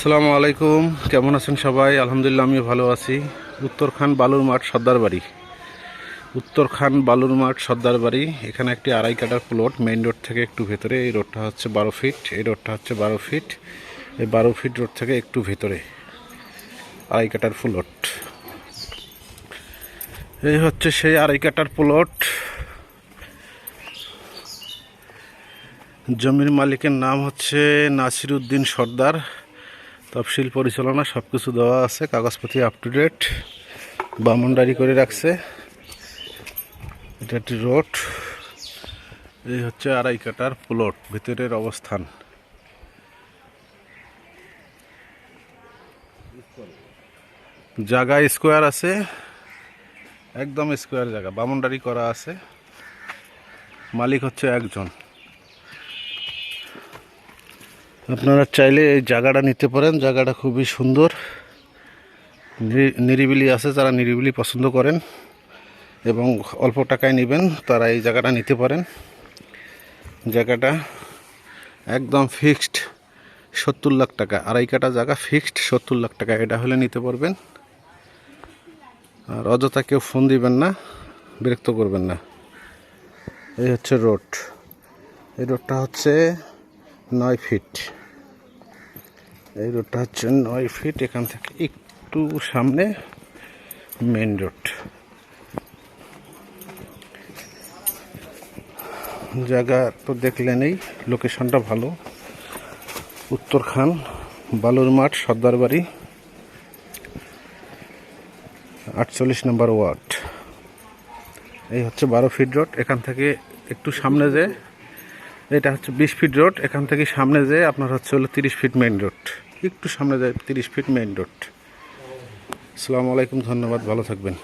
আসসালামু আলাইকুম। কেমন আছেন সবাই? আলহামদুলিল্লাহ আমি ভালো আছি। উত্তরখান বালুর মাঠ সর্দার বাড়ি। উত্তরখান বালুর মাঠ সর্দার বাড়ি। এখানে একটি আড়াই কাটার প্লট মেইন রোড থেকে একটু ভেতরে। এই রোডটা হচ্ছে বারো ফিট এই রোডটা হচ্ছে বারো ফিট এই বারো ফিট রোড থেকে একটু ভেতরে, আড়াই কাটার প্লট এই হচ্ছে সেই আড়াই কাটার প্লট জমির মালিকের নাম হচ্ছে নাসির উদ্দিন সর্দার। তফসিল পরিচালনা সব কিছু দেওয়া আছে, কাগজপত্র আপ টু ডেট বামনডারি করে রাখছে। এটা একটি রোড, এই হচ্ছে আড়াই কাটার প্লট ভিতরের অবস্থান। জায়গা স্কোয়ার আছে, একদম স্কোয়ার জায়গা বামনডারি করা আছে। মালিক হচ্ছে একজন। আপনারা চাইলে এই জায়গাটা নিতে পারেন। জায়গাটা খুবই সুন্দর। নিরিবিলি আছে, যারা নিরিবিলি পছন্দ করেন এবং অল্প টাকায় নেবেন, তারা এই জায়গাটা নিতে পারেন। জায়গাটা একদম ফিক্সড সত্তর লাখ টাকা, আড়াই কাটা জায়গা ফিক্সড সত্তর লাখ টাকা, এটা হলে নিতে পারবেন। আর অযথা কেউ ফোন দিবেন না, বিরক্ত করবেন না। এই হচ্ছে রোড। এই রোডটা হচ্ছে নয় ফিট। এই রোডটা হচ্ছে নয় ফিট এখান থেকে একটু সামনে মেন রোড জায়গা তো দেখলেনই লোকেশনটা ভালো। উত্তরখান বালুর মাঠ সর্দার বাড়ি আটচল্লিশ নম্বর ওয়ার্ড। এই হচ্ছে বারো ফিট রোড এখান থেকে একটু সামনে যে এটা হচ্ছে বিশ ফিট রোড এখান থেকে সামনে যেয়ে আপনার হচ্ছে হলো তিরিশ ফিট মেইন রোড একটু সামনে যায় তিরিশ ফিট মেইন রোড আসসালামু আলাইকুম, ধন্যবাদ, ভালো থাকবেন।